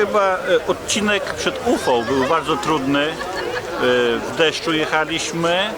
Chyba e, odcinek przed UFO był bardzo trudny. E, W deszczu jechaliśmy, e,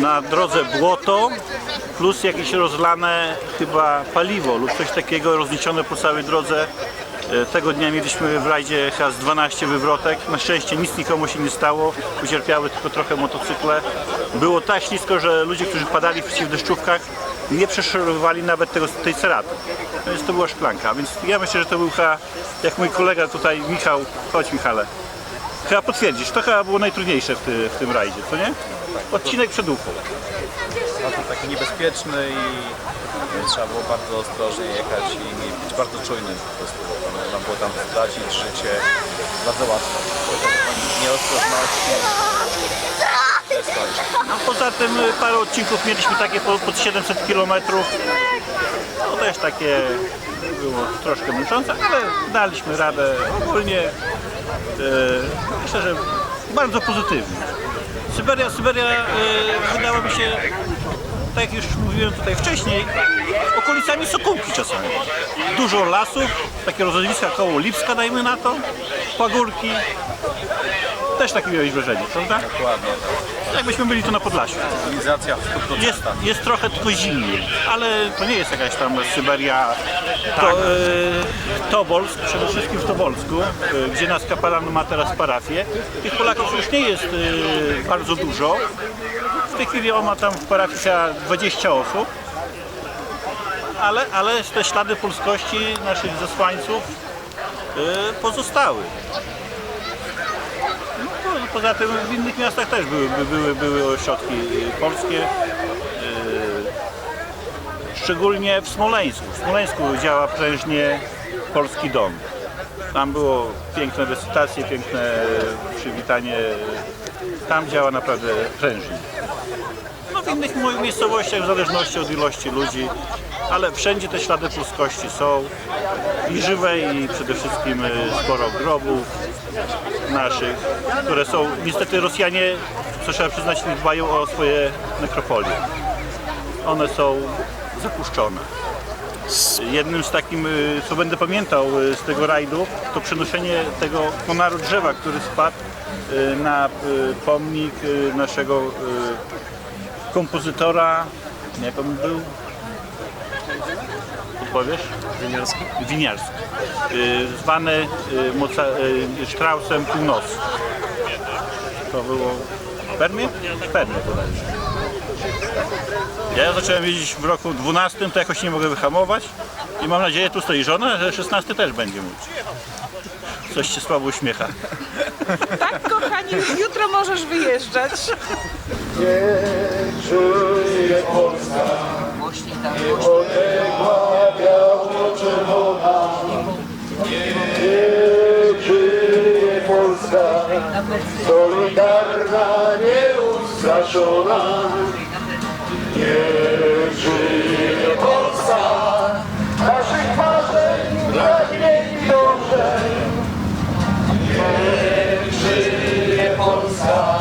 na drodze błoto, plus jakieś rozlane chyba paliwo lub coś takiego rozniesione po całej drodze. Tego dnia mieliśmy w rajdzie z 12 wywrotek. Na szczęście nic nikomu się nie stało, ucierpiały tylko trochę motocykle. Było tak ślisko, że ludzie, którzy padali w deszczówkach, nie przeszorowali nawet tego, tej ceraty. Więc to była szklanka. Więc ja myślę, że to był chyba, jak mój kolega tutaj, Michał, chodź Michale, chyba potwierdzisz, to chyba było najtrudniejsze w, ty, w tym rajdzie, co nie? Odcinek przed UFO. bardzo taki niebezpieczny i trzeba było bardzo ostrożnie jechać i być bardzo czujnym po prostu, można było tam stracić życie bardzo łatwo. Nieostrożności to poza tym y, parę odcinków mieliśmy takie po, pod 700 km. No też takie było troszkę męczące, ale daliśmy radę. Ogólnie e, myślę, że bardzo pozytywnie. Syberia, Syberia e, wydała mi się, tak jak już mówiłem tutaj wcześniej, okolicami Sokółki czasami. Dużo lasów, takie rozlewiska koło Lipska dajmy na to, pagórki. Też takie miałeś wrażenie, prawda? Dokładnie tak. Jakbyśmy byli tu na Podlasiu. Cywilizacja w 100%. Jest, jest trochę tylko zimniej, ale to nie jest jakaś tam Syberia. To, e, Tobolsk, przede wszystkim w Tobolsku, e, gdzie nas kapelan ma teraz parafię. Tych Polaków już nie jest e, bardzo dużo. W tej chwili on ma tam w parafii chyba 20 osób. Ale, ale te ślady polskości naszych zesłańców e, pozostały. Po- poza tym w innych miastach też były, by- były, były ośrodki polskie. y, Szczególnie w Smoleńsku. W Smoleńsku działa prężnie Polski Dom. Tam było piękne recytacje, piękne przywitanie. Tam działa naprawdę prężnie. No w innych miejscowościach w zależności od ilości ludzi, ale wszędzie te ślady polskości są i żywe i przede wszystkim y, sporo grobów naszych, które są, niestety Rosjanie, co trzeba przyznać, nie dbają o swoje nekropolie. One są zapuszczone. Jednym z takim, y, co będę pamiętał y, z tego rajdu, to przenoszenie tego konaru drzewa, który spadł na pomnik naszego kompozytora, jak on był? Powiesz? Winiarski? winiarski, y, zwany y, Moca, y, Straussem Północy. To było w Permie? W Permie bodajże. Ja zacząłem jeździć w roku 12, to jakoś nie mogę wyhamować i mam nadzieję, tu stoi żona, że 16 też będzie móc. Coś się słabo uśmiecha. Tak, kochani, już jutro możesz wyjeżdżać. Niech żyje Polska, niepodległa, solidarna, nieustraszona. Niech żyje Polska, naszych marzeń, pragnień i dążeń. Niech żyje Polska,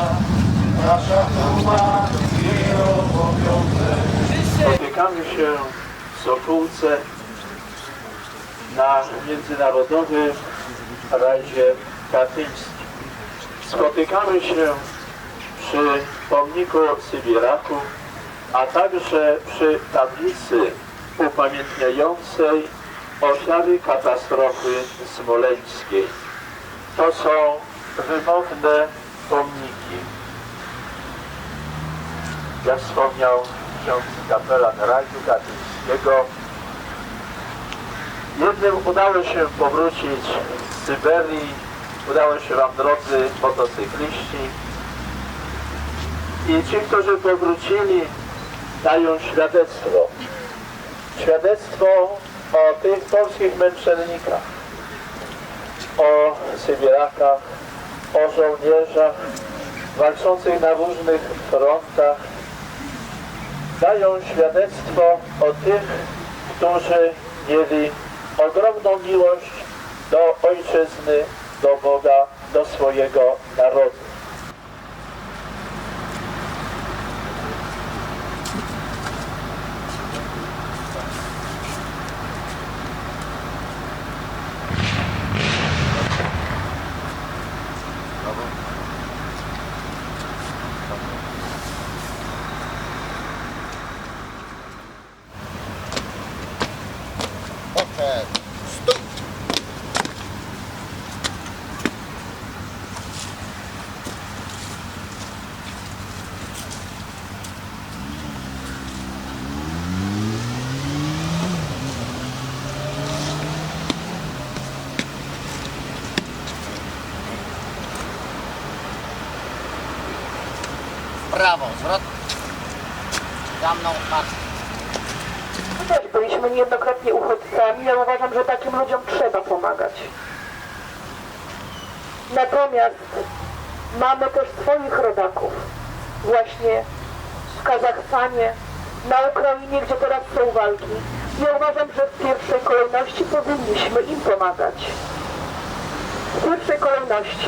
nasza duma i obowiązek. Spotykamy się w Sokółce na Międzynarodowym Rajdzie Katyńskim. Spotykamy się przy pomniku Sybieraków, a także przy tablicy upamiętniającej ofiary katastrofy smoleńskiej. To są wymowne pomniki. Jak wspomniał ksiądz kapelan Raju Katyńskiego, Jednym udało się powrócić z Syberii, udało się Wam drodzy motocykliści. I ci, którzy powrócili, dają świadectwo. Świadectwo o tych polskich męczennikach, o Sybierakach, o żołnierzach walczących na różnych frontach. Dają świadectwo o tych, którzy mieli ogromną miłość do ojczyzny, do Boga, do swojego narodu. Prawo, zwrot. Za mną masz. My też byliśmy niejednokrotnie uchodźcami, ja uważam, że takim ludziom trzeba pomagać. Natomiast mamy też swoich rodaków właśnie w Kazachstanie, na Ukrainie, gdzie teraz są walki. Ja uważam, że w pierwszej kolejności powinniśmy im pomagać. W pierwszej kolejności.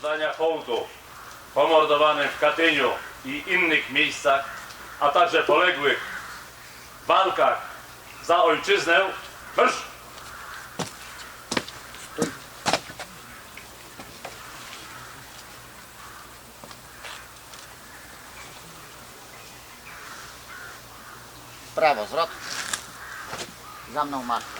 oddania hołdu pomordowanym w Katyniu i innych miejscach, a także poległych w walkach za ojczyznę. Marsz! Prawo, zwrot. Za mną masz.